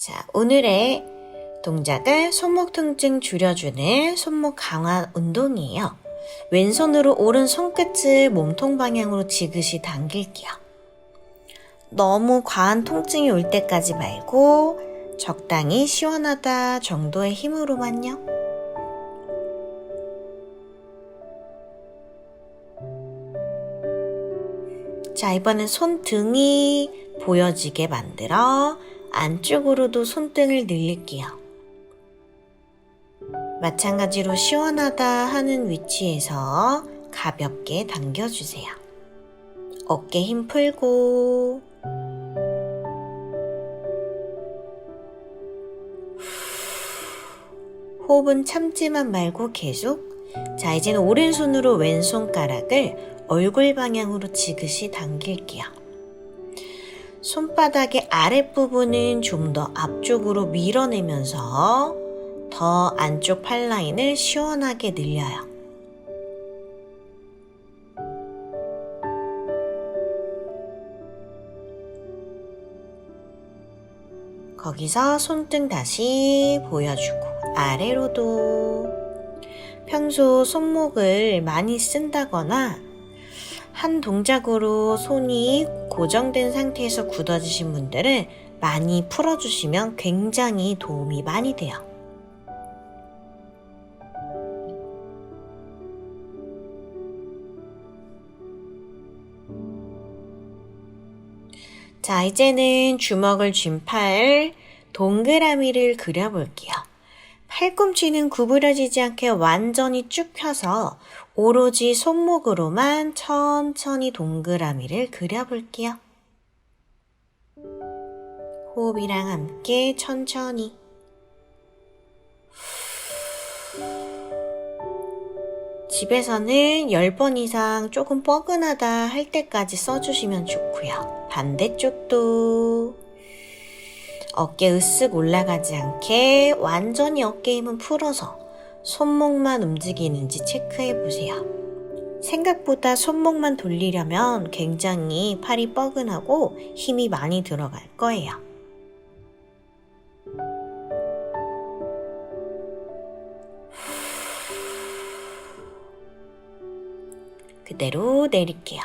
자, 오늘의 동작은 손목 통증 줄여주는 손목 강화 운동이에요. 왼손으로 오른 손끝을 몸통 방향으로 지그시 당길게요. 너무 과한 통증이 올 때까지 말고 적당히 시원하다 정도의 힘으로만요. 자, 이번엔 손등이 보여지게 만들어 안쪽으로도 손등을 늘릴게요. 마찬가지로 시원하다 하는 위치에서 가볍게 당겨주세요. 어깨 힘 풀고 호흡은 참지만 말고 계속 자 이제는 오른손으로 왼손가락을 얼굴 방향으로 지그시 당길게요. 손바닥의 아랫부분은 좀 더 앞쪽으로 밀어내면서 더 안쪽 팔라인을 시원하게 늘려요. 거기서 손등 다시 보여주고 아래로도 평소 손목을 많이 쓴다거나 한 동작으로 손이 고정된 상태에서 굳어지신 분들은 많이 풀어주시면 굉장히 도움이 많이 돼요. 자, 이제는 주먹을 쥔 팔 동그라미를 그려볼게요. 팔꿈치는 구부러지지 않게 완전히 쭉 펴서 오로지 손목으로만 천천히 동그라미를 그려볼게요. 호흡이랑 함께 천천히. 집에서는 10번 이상 조금 뻐근하다 할 때까지 써주시면 좋고요. 반대쪽도 어깨 으쓱 올라가지 않게 완전히 어깨 힘은 풀어서 손목만 움직이는지 체크해 보세요. 생각보다 손목만 돌리려면 굉장히 팔이 뻐근하고 힘이 많이 들어갈 거예요. 그대로 내릴게요.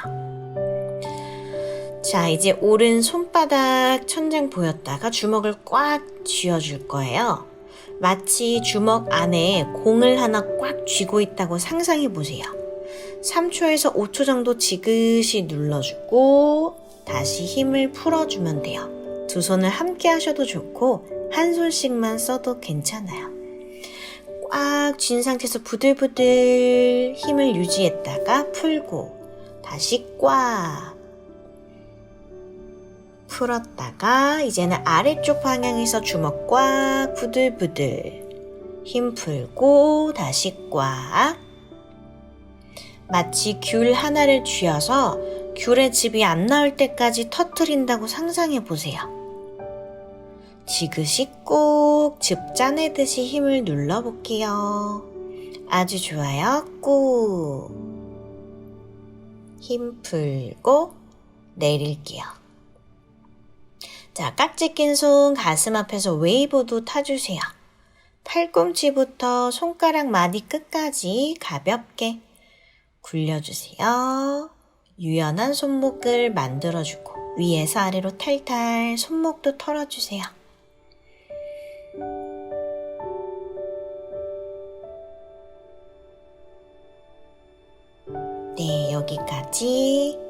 자, 이제 오른 손바닥 천장 보였다가 주먹을 꽉 쥐어줄 거예요. 마치 주먹 안에 공을 하나 꽉 쥐고 있다고 상상해 보세요. 3초에서 5초 정도 지그시 눌러주고 다시 힘을 풀어주면 돼요. 두 손을 함께 하셔도 좋고 한 손씩만 써도 괜찮아요. 꽉 쥔 상태에서 부들부들 힘을 유지했다가 풀고 다시 꽉 풀었다가 이제는 아래쪽 방향에서 주먹 꽉 부들부들 힘 풀고 다시 꽉 마치 귤 하나를 쥐어서 귤의 즙이 안 나올 때까지 터트린다고 상상해 보세요. 지그시 꾹즙 짜내듯이 힘을 눌러 볼게요. 아주 좋아요. 꾹. 힘 풀고 내릴게요. 자, 깍지 낀 손 가슴 앞에서 웨이브도 타주세요. 팔꿈치부터 손가락 마디 끝까지 가볍게 굴려주세요. 유연한 손목을 만들어주고 위에서 아래로 탈탈 손목도 털어주세요. 네, 여기까지